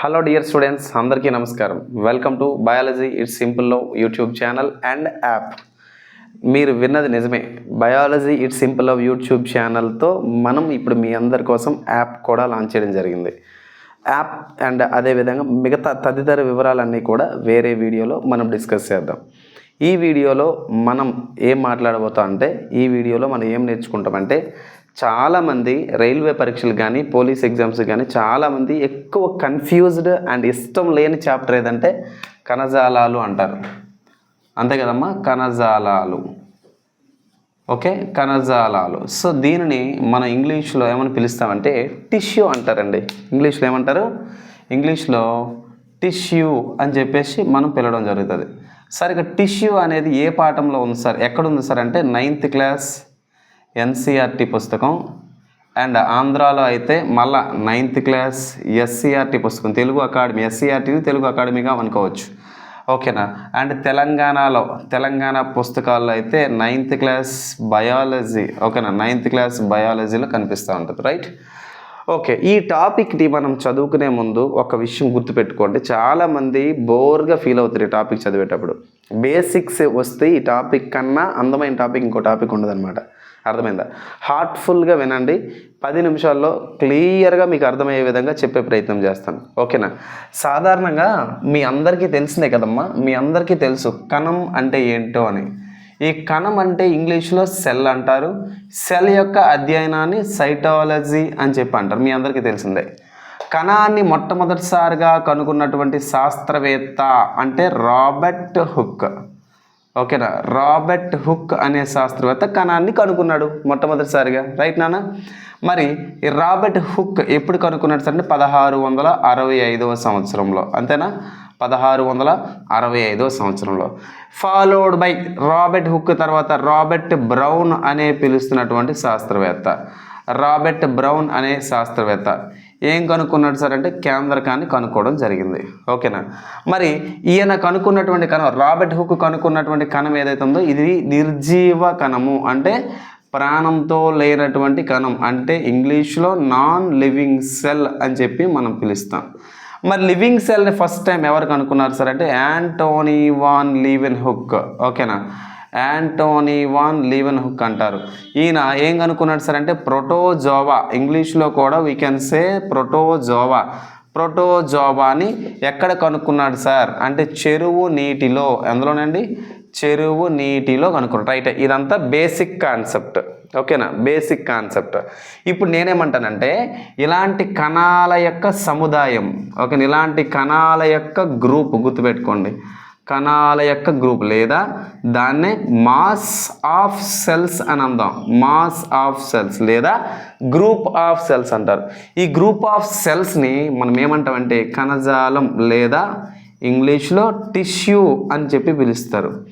Hello dear students అందరికీ నమస్కారం. Welcome to biology it's సింపుల్లో యూట్యూబ్ ఛానల్ అండ్ యాప్ మీరు విన్నది నిజమే. Biology it's simple of YouTube ఛానల్తో మనం ఇప్పుడు మీ అందరి కోసం యాప్ కూడా లాంచ్ చేయడం జరిగింది. యాప్ అండ్ అదేవిధంగా మిగతా తదితర వివరాలన్నీ కూడా వేరే వీడియోలో మనం డిస్కస్ చేద్దాం. ఈ వీడియోలో మనం ఏం మాట్లాడబోతాం అంటే ఈ వీడియోలో మనం ఏం నేర్చుకుంటామంటే చాలామంది రైల్వే పరీక్షలు కానీ పోలీస్ ఎగ్జామ్స్ కానీ చాలామంది ఎక్కువ కన్ఫ్యూజ్డ్ అండ్ ఇష్టం లేని చాప్టర్ ఏదంటే కణజాలాలు అంటారు. అంతే కదమ్మా? కణజాలాలు. ఓకే? కణజాలాలు. సో దీనిని మన ఇంగ్లీష్లో ఏమని పిలుస్తామంటే టిష్యూ అంటారండి. ఇంగ్లీష్లో ఏమంటారు? ఇంగ్లీష్లో టిష్యూ అని చెప్పేసి మనం పిలవడం జరుగుతుంది. సార్ ఇక టిష్యూ అనేది ఏ పాఠంలో ఉంది సార్? ఎక్కడ ఉంది సార్ అంటే నైన్త్ క్లాస్ ఎన్సీఆర్టీ పుస్తకం. అండ్ ఆంధ్రాలో అయితే మళ్ళా నైన్త్ క్లాస్ ఎస్సీఆర్టీ పుస్తకం. తెలుగు అకాడమీ ఎస్సీఆర్టీని తెలుగు అకాడమీగా అనుకోవచ్చు. ఓకేనా? అండ్ తెలంగాణలో తెలంగాణ పుస్తకాల్లో అయితే నైన్త్ క్లాస్ బయాలజీ ఓకేనా? నైన్త్ క్లాస్ బయాలజీలో కనిపిస్తూ ఉంటుంది రైట్? ఓకే ఈ టాపిక్ని మనం చదువుకునే ముందు ఒక విషయం గుర్తుపెట్టుకోండి. చాలామంది బోర్గా ఫీల్ అవుతారు ఈ టాపిక్ చదివేటప్పుడు. బేసిక్స్ వస్తే ఈ టాపిక్ కన్నా అందమైన టాపిక్ ఇంకో టాపిక్ ఉండదన్నమాట. అర్థమైందా? హార్ట్ఫుల్గా వినండి. పది నిమిషాల్లో క్లియర్గా మీకు అర్థమయ్యే విధంగా చెప్పే ప్రయత్నం చేస్తాను. ఓకేనా? సాధారణంగా మీ అందరికీ తెలిసిందే కదమ్మా? మీ అందరికీ తెలుసు కణం అంటే ఏంటో అని. ఈ కణం అంటే ఇంగ్లీష్లో సెల్ అంటారు. సెల్ యొక్క అధ్యయనాన్ని సైటాలజీ అని చెప్పి అంటారు. మీ అందరికీ తెలిసిందే. కణాన్ని మొట్టమొదటిసారిగా కనుగొన్నటువంటి శాస్త్రవేత్త అంటే రాబర్ట్ హుక్. ఓకేనా? రాబర్ట్ హుక్ అనే శాస్త్రవేత్త కణాన్ని కనుక్కున్నాడు మొట్టమొదటిసారిగా. రైట్ నాన్న? మరి ఈ రాబర్ట్ హుక్ ఎప్పుడు కనుక్కున్నాడు సార్ అంటే పదహారు వందల అరవై ఐదవ సంవత్సరంలో. అంతేనా? పదహారు వందల అరవై ఐదవ సంవత్సరంలో. ఫాలోడ్ బై రాబర్ట్ హుక్ తర్వాత రాబర్ట్ బ్రౌన్ అనే పిలుస్తున్నటువంటి శాస్త్రవేత్త. రాబర్ట్ బ్రౌన్ అనే శాస్త్రవేత్త. ఏం కనుక్కున్నాడు సార్ అంటే కేంద్రకాన్ని కనుక్కోవడం జరిగింది. ఓకేనా? మరి ఈయన కనుక్కున్నటువంటి కణం రాబర్ట్ హుక్ కనుక్కున్నటువంటి కణం ఏదైతే ఉందో ఇది నిర్జీవ కణము. అంటే ప్రాణంతో లేనటువంటి కణం. అంటే ఇంగ్లీష్లో నాన్ లివింగ్ సెల్ అని చెప్పి మనం పిలుస్తాం. మరి లివింగ్ సెల్ని ఫస్ట్ టైం ఎవరు కనుక్కున్నారు సార్ అంటే యాంటోనీ వాన్ లీవెన్ హుక్ ఓకేనా? యాంటోనీ వాన్ లీవెన్ హుక్ అంటారు. ఈయన ఏం కనుక్కున్నాడు సార్ అంటే ప్రోటోజోవా ఇంగ్లీష్లో కూడా వీ కెన్ సే ప్రోటోజోవా ప్రోటోజోవాని ఎక్కడ కనుక్కున్నాడు సార్ అంటే చెరువు నీటిలో. ఎందులోనండి? చెరువు నీటిలో కనుక్కున్నాడు. రైట్ ఇదంతా బేసిక్ కాన్సెప్ట్ ఓకేనా బేసిక్ కాన్సెప్ట్ ఇప్పుడు నేనేమంటానంటే ఇలాంటి కణాల యొక్క సముదాయం. ఓకే ఇలాంటి కణాల యొక్క గ్రూప్ గుర్తుపెట్టుకోండి. కణాల యొక్క గ్రూప్ లేదా దాన్నే మాస్ ఆఫ్ సెల్స్ అని అందాం. మాస్ ఆఫ్ సెల్స్ లేదా గ్రూప్ ఆఫ్ సెల్స్ అంటారు. ఈ గ్రూప్ ఆఫ్ సెల్స్ని మనం ఏమంటామంటే కణజాలం లేదా ఇంగ్లీష్లో టిష్యూ అని చెప్పి పిలుస్తారు.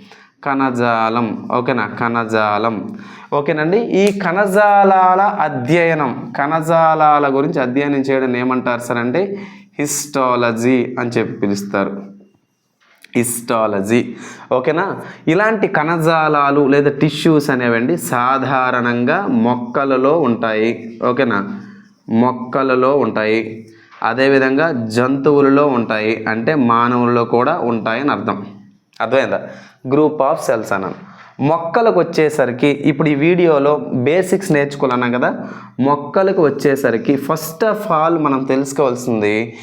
కణజాలం. ఓకేనా? కణజాలం. ఓకేనండి? ఈ కణజాలాల అధ్యయనం కణజాలాల గురించి అధ్యయనం చేయడం ఏమంటారు సార్ అంటే హిస్టాలజీ అని చెప్పి పిలుస్తారు. హిస్టాలజీ. ఓకేనా? ఇలాంటి కణజాలాలు లేదా టిష్యూస్ అనేవండి సాధారణంగా మొక్కలలో ఉంటాయి. ఓకేనా? మొక్కలలో ఉంటాయి. అదేవిధంగా జంతువులలో ఉంటాయి. అంటే మానవుల్లో కూడా ఉంటాయని అర్థం. అర్థమైందా? గ్రూప్ ఆఫ్ సెల్స్ అన్నాను. మొక్కలకు వచ్చేసరికి ఇప్పుడు ఈ వీడియోలో బేసిక్స్ నేర్చుకోవాలన్నా కదా. మొక్కలకు వచ్చేసరికి ఫస్ట్ ఆఫ్ ఆల్ మనం తెలుసుకోవాల్సింది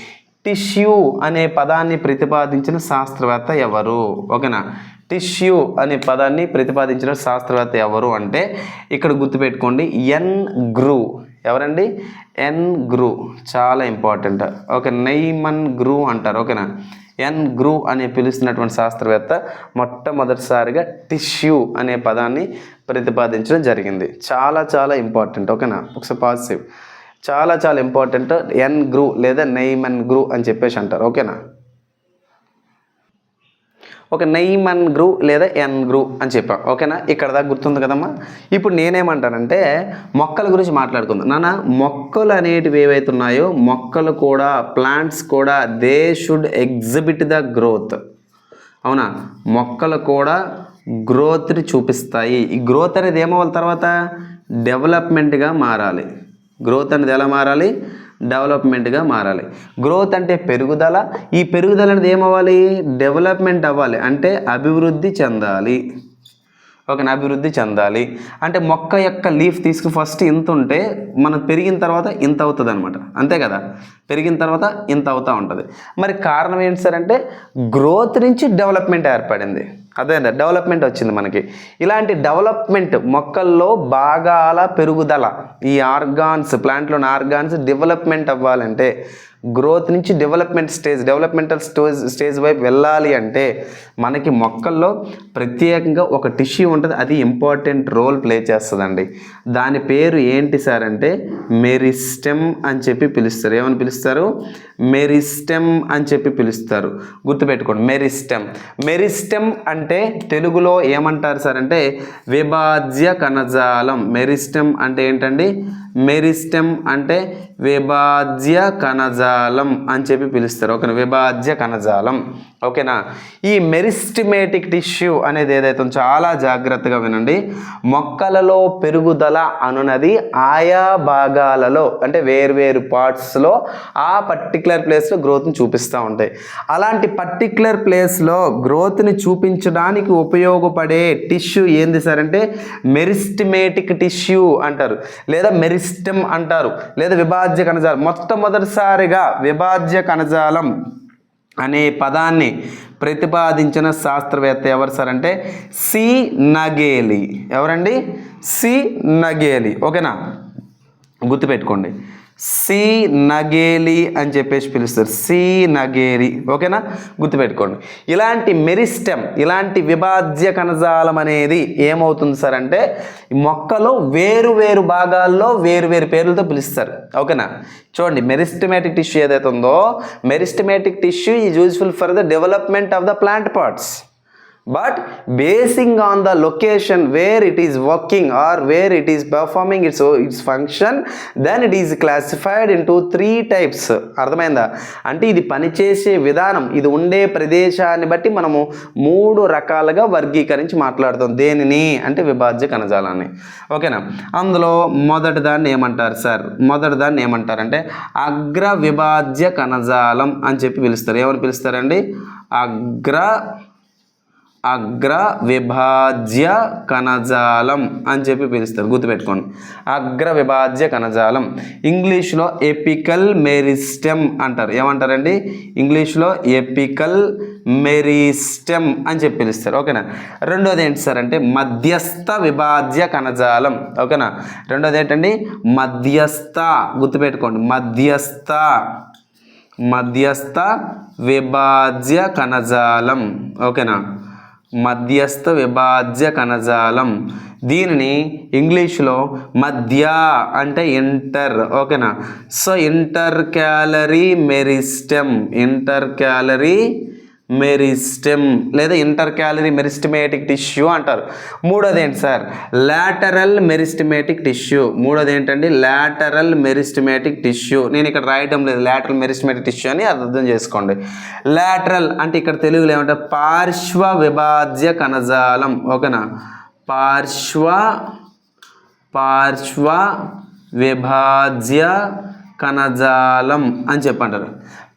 టిష్యూ అనే పదాన్ని ప్రతిపాదించిన శాస్త్రవేత్త ఎవరు? ఓకేనా? టిష్యూ అనే పదాన్ని ప్రతిపాదించిన శాస్త్రవేత్త ఎవరు అంటే ఇక్కడ గుర్తుపెట్టుకోండి ఎన్ గ్రూ. ఎవరండి? ఎన్ గ్రూ. చాలా ఇంపార్టెంట్. ఓకే నైమన్ గ్రూ అంటారు. ఓకేనా? ఎన్ గ్రూ అని పిలుస్తున్నటువంటి శాస్త్రవేత్త మొట్టమొదటిసారిగా టిష్యూ అనే పదాన్ని ప్రతిపాదించడం జరిగింది. చాలా చాలా ఇంపార్టెంట్. ఓకేనా? ఒకసారి పాజిటివ్ చాలా చాలా ఇంపార్టెంట్ ఎన్ గ్రూ లేదా నెయిమన్ గ్రూ అని చెప్పేసి అంటారు. ఓకేనా? ఒక నెయిమన్ గ్రూ లేదా ఎన్ గ్రూ అని చెప్పాం. ఓకేనా? ఇక్కడ దాకా గుర్తుంది కదమ్మా? ఇప్పుడు నేనేమంటానంటే మొక్కల గురించి మాట్లాడుకుందాం. నాన్న మొక్కలు అనేటివి ఏవైతే ఉన్నాయో మొక్కలు కూడా ప్లాంట్స్ కూడా they should exhibit the growth అవునా? మొక్కలు కూడా గ్రోత్ని చూపిస్తాయి. ఈ గ్రోత్ అనేది ఏమవ్వాలి తర్వాత? డెవలప్మెంట్గా మారాలి. గ్రోత్ అనేది ఎలా మారాలి? డెవలప్మెంట్గా మారాలి. గ్రోత్ అంటే పెరుగుదల. ఈ పెరుగుదల అనేది ఏమవ్వాలి? డెవలప్మెంట్ అవ్వాలి. అంటే అభివృద్ధి చెందాలి. ఓకేనా? అభివృద్ధి చెందాలి. అంటే మొక్క యొక్క లీఫ్ తీసుకు ఫస్ట్ ఇంత ఉంటే మనం పెరిగిన తర్వాత ఇంత అవుతుంది అనమాట అంతే కదా? పెరిగిన తర్వాత ఇంత అవుతూ ఉంటుంది. మరి కారణం ఏంటి సార్ అంటే గ్రోత్ నుంచి డెవలప్మెంట్ ఏర్పడింది. అదే డెవలప్మెంట్ వచ్చింది మనకి. ఇలాంటి డెవలప్మెంట్ మొక్కల్లో భాగాల పెరుగుదల ఈ ఆర్గాన్స్ ప్లాంట్లోని ఆర్గాన్స్ డెవలప్మెంట్ అవ్వాలంటే గ్రోత్ నుంచి development stage developmental stage stage వైపు వెళ్ళాలి అంటే మనకి మొక్కల్లో ప్రత్యేకంగా ఒక టిష్యూ ఉంటుంది అది ఇంపార్టెంట్ రోల్ ప్లే చేస్తుందండి. దాని పేరు ఏంటి సార్ అంటే మెరిస్టెమ్ అని చెప్పి పిలుస్తారు. ఏమని పిలుస్తారు? మెరిస్టెమ్ అని చెప్పి పిలుస్తారు. గుర్తుపెట్టుకోండి మెరిస్టెమ్ మెరిస్టెమ్ అంటే తెలుగులో ఏమంటారు సార్ అంటే విభాజ్య కణజాలం. మెరిస్టెమ్ అంటే ఏంటండి? మెరిస్టెమ్ అంటే విభాజ్య కణజాలం అని చెప్పి పిలుస్తారు. ఓకేనా? విభాజ్య కణజాలం. ఓకేనా? ఈ మెరిస్టిమేటిక్ టిష్యూ అనేది ఏదైతే చాలా జాగ్రత్తగా వినండి. మొక్కలలో పెరుగుదల అనునది ఆయా భాగాలలో అంటే వేర్వేరు పార్ట్స్లో ఆ పర్టికులర్ ప్లేస్లో గ్రోత్ని చూపిస్తూ ఉంటాయి. అలాంటి పర్టికులర్ ప్లేస్లో గ్రోత్ని చూపించడానికి ఉపయోగపడే టిష్యూ ఏంది సార్ అంటే మెరిస్టిమేటిక్ టిష్యూ అంటారు. లేదా మెరిస్టమ్ అంటారు. లేదా విభాజ్య కణజాలం. మొట్టమొదటిసారిగా విభాజ్య కణజాలం అనే పదాన్ని ప్రతిపాదించిన శాస్త్రవేత్త ఎవరు సార్ అంటే సి నగేలి. ఎవరండి? C Nageli. ఓకేనా? గుర్తుపెట్టుకోండి. సి నగేలి అని చెప్పేసి పిలుస్తారు. సి నగేలి ఓకేనా? గుర్తుపెట్టుకోండి. ఇలాంటి మెరిస్టెమ్ ఇలాంటి విభాజ్య కణజాలం అనేది ఏమవుతుంది సార్ అంటే మొక్కలో వేరు వేరు భాగాల్లో వేరు వేరు పేర్లతో పిలుస్తారు. ఓకేనా? చూడండి మెరిస్టమేటిక్ టిష్యూ ఏదైతే ఉందో meristematic tissue is useful for the development of the plant parts. But basing on the location where it is working or where it is performing its its function then it is classified in into three types అర్థమైందా? అంటే ఇది పనిచేసే విధానం ఇది ఉండే ప్రదేశాన్ని బట్టి మనము మూడు రకాలుగా వర్గీకరించి మాట్లాడుతాం. దేనిని? అంటే విభాజ్య కణజాలాన్ని. ఓకేనా? అందులో మొదటి దాన్ని ఏమంటారు సార్? మొదటి దాన్ని ఏమంటారంటే అగ్ర విభాజ్య కణజాలం అని చెప్పి పిలుస్తారు. ఏమని పిలుస్తారండి? అగ్ర అగ్ర విభాజ్య కణజాలం అని చెప్పి పిలుస్తారు. గుర్తుపెట్టుకోండి. అగ్ర విభాజ్య కణజాలం. ఇంగ్లీష్లో ఎపికల్ మెరిస్టెమ్ అంటారు. ఏమంటారండి? ఇంగ్లీష్లో ఎపికల్ మెరిస్టెమ్ అని చెప్పి పిలుస్తారు. ఓకేనా? రెండోది ఏంటి సార్ అంటే మధ్యస్థ విభాజ్య కణజాలం. ఓకేనా? రెండోది ఏంటండి? మధ్యస్థ. గుర్తుపెట్టుకోండి. మధ్యస్థ. మధ్యస్థ విభాజ్య కణజాలం. ఓకేనా? మధ్యస్థ విభాజ్య కణజాలం. దీనిని ఇంగ్లీష్లో మధ్య అంటే ఇంటర్. ఓకేనా? So intercalary meristem. Intercalary meristem లేదా ఇంటర్ క్యాలరీ మెరిస్టమేటిక్ టిష్యూ అంటారు. మూడోది ఏంటి సార్? Lateral meristematic tissue. మూడోది ఏంటండి లాటరల్ మెరిస్టమేటిక్ టిష్యూ. నేను ఇక్కడ రాయటం లేదు. లాటరల్ మెరిస్టమేటిక్ టిష్యూ అని అర్థం చేసుకోండి. లాటరల్ అంటే ఇక్కడ తెలుగులో ఏమంటే పార్శ్వ విభాజ్య కణజాలం. ఓకేనా? పార్శ్వ పార్శ్వ విభాజ్య కణజాలం అని చెప్పంటారు.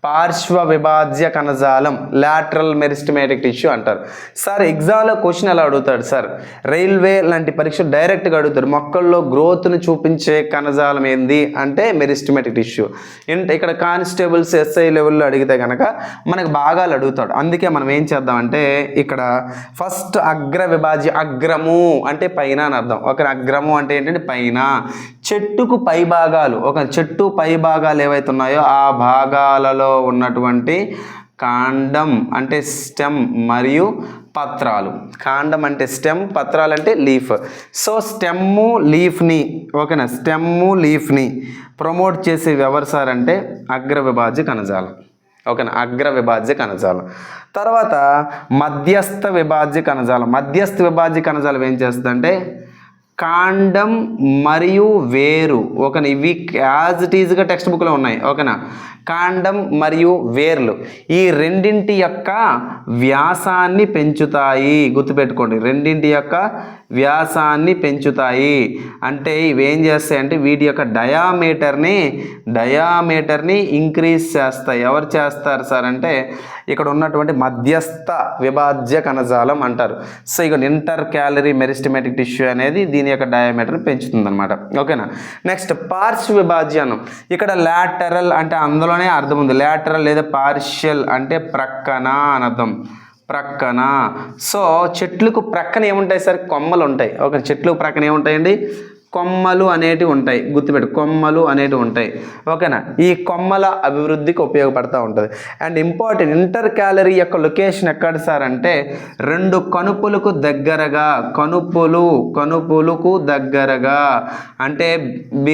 పార్శ్వ విభాజ్య కణజాలం లాటరల్ మెరిస్టమేటిక్ టిష్యూ అంటారు. సార్ ఎగ్జామ్లో క్వశ్చన్ ఎలా అడుగుతాడు సార్? రైల్వే లాంటి పరీక్ష డైరెక్ట్గా అడుగుతాడు. మొక్కల్లో గ్రోత్ను చూపించే కణజాలం ఏంది అంటే మెరిస్టమేటిక్ టిష్యూ ఇంట ఇక్కడ కానిస్టేబుల్స్ ఎస్ఐ లెవెల్లో అడిగితే కనుక మనకు భాగాలు అడుగుతాడు. అందుకే మనం ఏం చేద్దామంటే ఇక్కడ ఫస్ట్ అగ్ర విభాజ్య అగ్రము అంటే పైన అని అర్థం. ఒక అగ్రము అంటే ఏంటంటే పైన. చెట్టుకు పై భాగాలు ఒక చెట్టు పై భాగాలు ఏవైతే ఉన్నాయో ఆ భాగాలలో ఉన్నటువంటి కాండం అంటే స్టెమ్ మరియు పత్రాలు. కాండం అంటే స్టెమ్ పత్రాలు అంటే లీఫ్. సో స్టెమ్ము లీఫ్ని ఓకేనా? స్టెమ్ము లీఫ్ని ప్రమోట్ చేసే ఎవరు సార్ అంటే అగ్ర విభాజ్య కణజాలం. ఓకేనా? అగ్ర విభాజ్య కణజాలం. తర్వాత మధ్యస్థ విభాజ్య కణజాలం. మధ్యస్థ విభాజ్య కణజాలం ఏం చేస్తుందంటే కాండం మరియు వేరు. ఓకేనా? ఇవి యాజ్ ఇట్ ఈజ్గా టెక్స్ట్ బుక్లో ఉన్నాయి. ఓకేనా? కాండం మరియు వేర్లు. ఈ రెండింటి యొక్క వ్యాసాన్ని పెంచుతాయి. గుర్తుపెట్టుకోండి. రెండింటి యొక్క వ్యాసాన్ని పెంచుతాయి. అంటే ఇవేం చేస్తాయి అంటే వీటి యొక్క డయామీటర్ని డయామీటర్ని ఇంక్రీజ్ చేస్తాయి. ఎవరు చేస్తారు సార్? అంటే ఇక్కడ ఉన్నటువంటి మధ్యస్థ విభాజ్య కణజాలం అంటారు. సో ఇక ఇంటర్ క్యాలరీ మెరిస్టమేటిక్ టిష్యూ అనేది దీని యొక్క డయామీటర్ని పెంచుతుంది అనమాట ఓకేనా? నెక్స్ట్ పార్శ్వ విభాజ్యానం. ఇక్కడ లాటరల్ అంటే అందులోనే అర్థం ఉంది. లాటరల్ లేదా పార్షియల్ అంటే ప్రక్కన అనర్థం ప్రక్కన. సో చెట్లకు ప్రక్కన ఏముంటాయి సార్? కొమ్మలు ఉంటాయి. ఓకే చెట్లు ప్రక్కన ఏముంటాయండి? కొమ్మలు అనేటివి ఉంటాయి. గుర్తుపెట్టు కొమ్మలు అనేటివి ఉంటాయి. ఓకేనా? ఈ కొమ్మల అభివృద్ధికి ఉపయోగపడుతూ ఉంటుంది. అండ్ ఇంపార్టెంట్ ఇంటర్ క్యాలరీ యొక్క లొకేషన్ ఎక్కడ సార్ అంటే రెండు కనుపులకు దగ్గరగా కనుపులు కనుపులకు దగ్గరగా. అంటే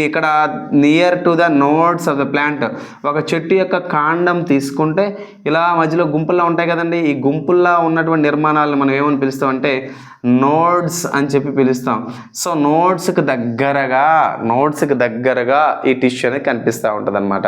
ఇక్కడ near to the nodes of the plant ఒక చెట్టు యొక్క కాండం తీసుకుంటే ఇలా మధ్యలో గుంపుల్లో ఉంటాయి కదండి. ఈ గుంపుల్లో ఉన్నటువంటి నిర్మాణాలను మనం ఏమని పిలుస్తాం అంటే నోడ్స్ అని చెప్పి పిలుస్తాం. సో నోడ్స్కి దగ్గరగా నోట్స్కి దగ్గరగా ఈ టిష్యూ అనేది కనిపిస్తూ ఉంటుంది అనమాట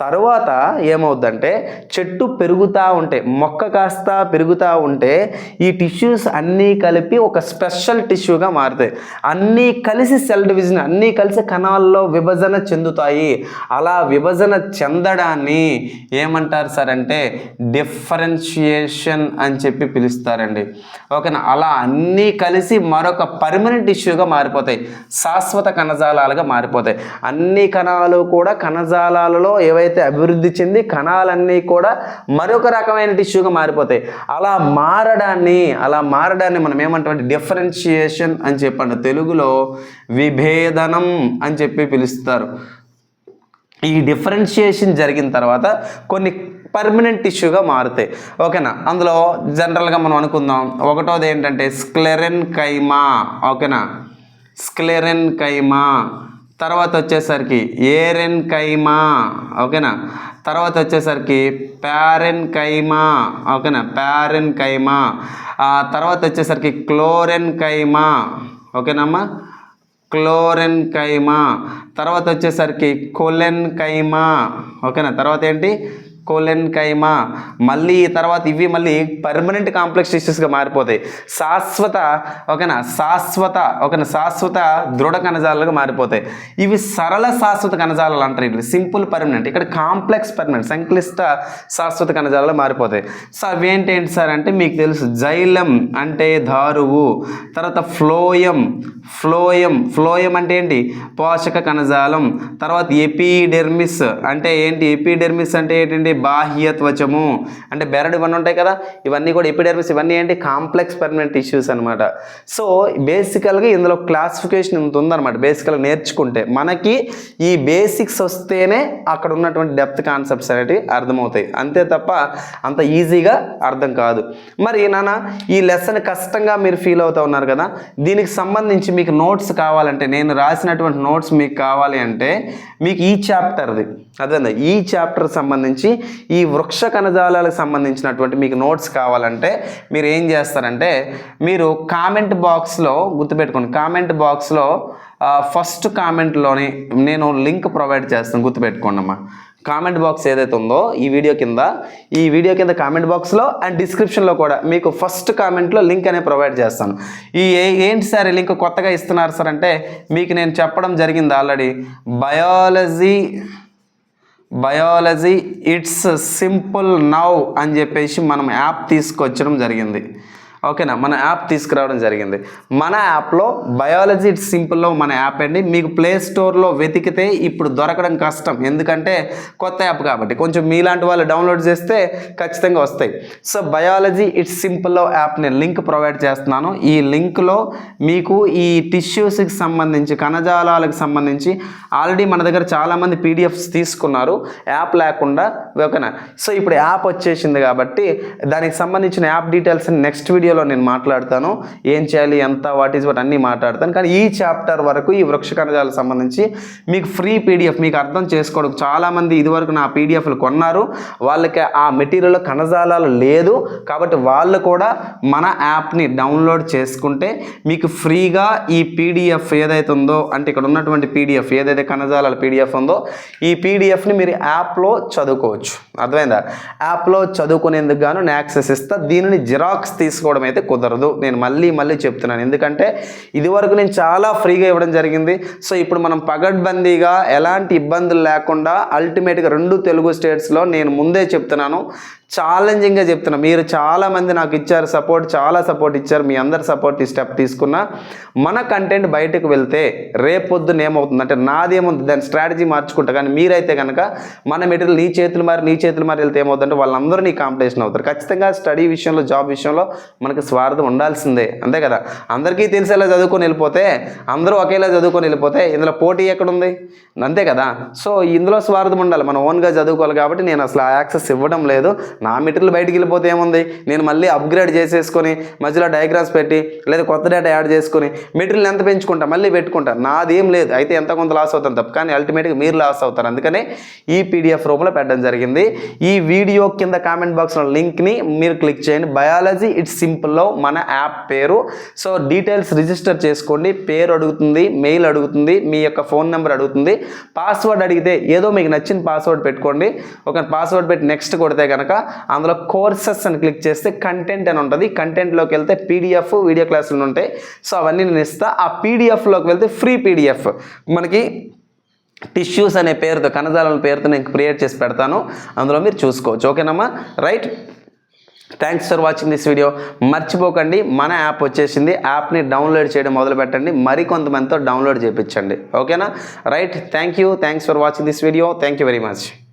తర్వాత ఏమవుద్దంటే చెట్టు పెరుగుతూ ఉంటే మొక్క కాస్త పెరుగుతూ ఉంటే ఈ టిష్యూస్ అన్నీ కలిపి ఒక స్పెషల్ టిష్యూగా మారుతాయి. అన్నీ కలిసి సెల్ డివిజన్ అన్నీ కలిసి కణాల్లో విభజన చెందుతాయి. అలా విభజన చెందడాన్ని ఏమంటారు సార్ అంటే డిఫరెన్షియేషన్ అని చెప్పి పిలుస్తారండి. ఓకేనా? అలా అన్నీ కలిసి మరొక పర్మనెంట్ ఇష్యూగా మారిపోతాయి. శాశ్వత కణజాలాలుగా మారిపోతాయి. అన్ని కణాలు కూడా కణజాలాలలో ఏవైతే అయితే అభివృద్ధి చెంది కణాలన్నీ కూడా మరొక రకమైన టిష్యూగా మారిపోతాయి. అలా మారడాన్ని అలా మారడాన్ని మనం ఏమంటామంటే డిఫరెన్షియేషన్ అని చెప్పండి. తెలుగులో విభేదనం అని చెప్పి పిలుస్తారు. ఈ డిఫరెన్షియేషన్ జరిగిన తర్వాత కొన్ని పర్మనెంట్ ఇష్యూగా మారుతాయి. ఓకేనా? అందులో జనరల్గా మనం అనుకుందాం. ఒకటోది ఏంటంటే స్క్లెరెన్ కైమా ఓకేనా? స్క్లెరెన్ కైమా తర్వాత వచ్చేసరికి ఏరెన్ కైమా ఓకేనా? తర్వాత వచ్చేసరికి ప్యారెన్ కైమా ఓకేనా? ప్యారెన్ కైమా ఆ తర్వాత వచ్చేసరికి క్లోరెన్ కైమా ఓకేనమ్మా? క్లోరెన్ కైమా తర్వాత వచ్చేసరికి కొలెన్ కైమా ఓకేనా? తర్వాత ఏంటి? కోలెన్కైమా. మళ్ళీ తర్వాత ఇవి మళ్ళీ పర్మనెంట్ కాంప్లెక్స్ టిష్యూస్గా మారిపోతాయి. శాశ్వత ఓకేనా? శాశ్వత ఓకేనా? శాశ్వత దృఢ కణజాలాలుగా మారిపోతాయి. ఇవి సరళ శాశ్వత కణజాలాలు అంటారు ఇవి. సింపుల్ పర్మనెంట్ ఇక్కడ కాంప్లెక్స్ పర్మనెంట్ సంక్లిష్ట శాశ్వత కణజాలాలు మారిపోతాయి. సో అవి ఏంటి సార్ అంటే మీకు తెలుసు జైలం అంటే దారువు తర్వాత ఫ్లోయం ఫ్లోయం. ఫ్లోయం అంటే ఏంటి? పోషక కణజాలం. తర్వాత ఎపిడెర్మిస్ అంటే ఏంటి? ఎపిడెర్మిస్ అంటే ఏంటండి? బాహ్య త్వచము అంటే బెరడు ఇవన్నీ ఉంటాయి కదా ఇవన్నీ కూడా ఎపిడెర్మిస్ ఇవన్నీ ఏంటి? కాంప్లెక్స్ పర్మనెంట్ ఇష్యూస్ అనమాట సో బేసికల్గా ఇందులో క్లాసిఫికేషన్ ఇంత ఉందన్నమాట బేసికల్గా నేర్చుకుంటే. మనకి ఈ బేసిక్స్ వస్తేనే అక్కడ ఉన్నటువంటి డెప్త్ కాన్సెప్ట్స్ అనేవి అర్థమవుతాయి. అంతే తప్ప అంత ఈజీగా అర్థం కాదు. మరి నాన్న ఈ లెసన్ కష్టంగా మీరు ఫీల్ అవుతా ఉన్నారు కదా దీనికి సంబంధించి మీకు నోట్స్ కావాలంటే నేను రాసినటువంటి నోట్స్ మీకు కావాలి అంటే మీకు ఈ చాప్టర్ది అదే ఈ చాప్టర్ సంబంధించి ఈ వృక్ష కణజాలాలకు సంబంధించినటువంటి మీకు నోట్స్ కావాలంటే మీరు ఏం చేస్తారంటే మీరు కామెంట్ బాక్స్లో గుర్తుపెట్టుకోండి. కామెంట్ బాక్స్లో ఫస్ట్ కామెంట్లోని నేను లింక్ ప్రొవైడ్ చేస్తాను. గుర్తుపెట్టుకోండి అమ్మా. కామెంట్ బాక్స్ ఏదైతే ఉందో ఈ వీడియో కింద ఈ వీడియో కింద కామెంట్ బాక్స్లో అండ్ డిస్క్రిప్షన్లో కూడా మీకు ఫస్ట్ కామెంట్లో లింక్ అనేది ప్రొవైడ్ చేస్తాను. ఈ ఏ- ఏంటి సార్ లింక్ కొత్తగా ఇస్తున్నారు సార్ అంటే మీకు నేను చెప్పడం జరిగింది already biology biology it's simple now అని చెప్పేసి మనం యాప్ తీసుకొచ్చడం జరిగింది. ఓకేనా? మన యాప్ తీసుకురావడం జరిగింది. మన యాప్లో బయాలజీ ఇట్స్ సింపుల్లో మన యాప్ అండి. మీకు ప్లే స్టోర్లో వెతికితే ఇప్పుడు దొరకడం కష్టం. ఎందుకంటే కొత్త యాప్ కాబట్టి. కొంచెం మీలాంటి వాళ్ళు డౌన్లోడ్ చేస్తే ఖచ్చితంగా వస్తాయి. సో బయాలజీ ఇట్స్ సింపుల్లో యాప్ నేను లింక్ ప్రొవైడ్ చేస్తున్నాను. ఈ లింక్లో మీకు ఈ టిష్యూస్కి సంబంధించి కణజాలాలకు సంబంధించి ఆల్రెడీ మన దగ్గర చాలామంది పీడిఎఫ్స్ తీసుకున్నారు. యాప్ లేకుండా. ఓకేనా? సో ఇప్పుడు యాప్ వచ్చేసింది కాబట్టి దానికి సంబంధించిన యాప్ డీటెయిల్స్ నెక్స్ట్ వీడియో వీడియోలో నేను మాట్లాడతాను. ఏం చేయాలి ఎంత వాట్ ఈస్ వాట్ అన్నీ మాట్లాడతాను. కానీ ఈ చాప్టర్ వరకు ఈ వృక్ష కణజాలకు సంబంధించి మీకు ఫ్రీ పీడిఎఫ్ మీకు అర్థం చేసుకోవడం చాలామంది ఇదివరకు నా పీడిఎఫ్లు కొన్నారు. వాళ్ళకి ఆ మెటీరియల్ కణజాలాలు లేదు. కాబట్టి వాళ్ళు కూడా మన యాప్ని డౌన్లోడ్ చేసుకుంటే మీకు ఫ్రీగా ఈ పీడిఎఫ్ ఏదైతే ఉందో అంటే ఇక్కడ ఉన్నటువంటి పీడిఎఫ్ ఏదైతే కణజాలాల పీడిఎఫ్ ఉందో ఈ పీడిఎఫ్ని మీరు యాప్లో చదువుకోవచ్చు. అర్థమైందా? యాప్లో చదువుకునేందుకు గాను నేను యాక్సెస్ ఇస్తా. దీనిని జిరాక్స్ తీసుకోవడం అయితే కుదరదు. నేను మళ్ళీ మళ్ళీ చెప్తున్నాను. ఎందుకంటే ఇదివరకు నేను చాలా ఫ్రీగా ఇవ్వడం జరిగింది. సో ఇప్పుడు మనం పగడ్బందీగా ఎలాంటి ఇబ్బందులు లేకుండా అల్టిమేట్గా రెండు తెలుగు స్టేట్స్లో నేను ముందే చెప్తున్నాను. ఛాలెంజింగ్గా చెప్తున్నా. మీరు చాలామంది నాకు ఇచ్చారు సపోర్ట్ చాలా సపోర్ట్ ఇచ్చారు. మీ అందరి సపోర్ట్ ఈ స్టెప్ తీసుకున్నా. మన కంటెంట్ బయటకు వెళ్తే రేపొద్దున ఏమవుతుంది అంటే నాదేముంది దాని స్ట్రాటజీ మార్చుకుంటా. కానీ మీరైతే కనుక మన మెటీరియల్ నీ చేతులు మారి నీ చేతులు మారి వెళ్తే ఏమవుతుందంటే వాళ్ళందరూ నీ కాంపిటీషన్ అవుతారు. ఖచ్చితంగా స్టడీ విషయంలో జాబ్ విషయంలో మనకి స్వార్థం ఉండాల్సిందే. అంతే కదా? అందరికీ తెలిసేలా చదువుకొని వెళ్ళిపోతే అందరూ ఒకేలా చదువుకొని వెళ్ళిపోతే ఇందులో పోటీ ఎక్కడుంది? అంతే కదా? సో ఇందులో స్వార్థం ఉండాలి. మనం ఓన్గా చదువుకోవాలి కాబట్టి నేను అసలు ఆ యాక్సెస్ ఇవ్వడం లేదు. నా మెటీరియల్ బయటికి వెళ్ళిపోతే ఏముంది? నేను మళ్ళీ అప్గ్రేడ్ చేసేసుకొని మధ్యలో డయాగ్రామ్స్ పెట్టి లేదా కొత్త డేటా యాడ్ చేసుకొని మెటీరియల్ ఎంత పెంచుకుంటా మళ్ళీ పెట్టుకుంటా. నాది ఏం లేదు. అయితే ఎంత కొంత లాస్ అవుతాను తప్ప. కానీ అల్టిమేట్గా మీరు లాస్ అవుతారు. అందుకనే ఈ పీడిఎఫ్ రూపంలో పెట్టడం జరిగింది. ఈ వీడియో కింద కామెంట్ బాక్స్లో లింక్ని మీరు క్లిక్ చేయండి. బయాలజీ ఇట్స్ సింపుల్లో మన యాప్ పేరు. సో డీటెయిల్స్ రిజిస్టర్ చేసుకోండి. పేరు అడుగుతుంది మెయిల్ అడుగుతుంది మీ యొక్క ఫోన్ నెంబర్ అడుగుతుంది. పాస్వర్డ్ అడిగితే ఏదో మీకు నచ్చిన పాస్వర్డ్ పెట్టుకోండి. ఒక పాస్వర్డ్ పెట్టి నెక్స్ట్ కొడితే కనుక అందులో కోర్సెస్ అని క్లిక్ చేస్తే కంటెంట్ అని ఉంటుంది. కంటెంట్లోకి వెళ్తే పీడిఎఫ్ వీడియో క్లాసులు ఉంటాయి. సో అవన్నీ నేను ఇస్తాను ఆ పీడిఎఫ్లోకి వెళ్తే ఫ్రీ పీడిఎఫ్ మనకి టిష్యూస్ అనే పేరుతో కణజాలం పేరుతో నేను క్రియేట్ చేసి పెడతాను. అందులో మీరు చూసుకోవచ్చు. ఓకేనమ్మా? Right thanks for watching this video మర్చిపోకండి. మన యాప్ వచ్చేసింది. యాప్ని డౌన్లోడ్ చేయడం మొదలు పెట్టండి. మరికొంతమందితో డౌన్లోడ్ చేయించండి. ఓకేనా? Right thank you thanks for watching this video thank you very much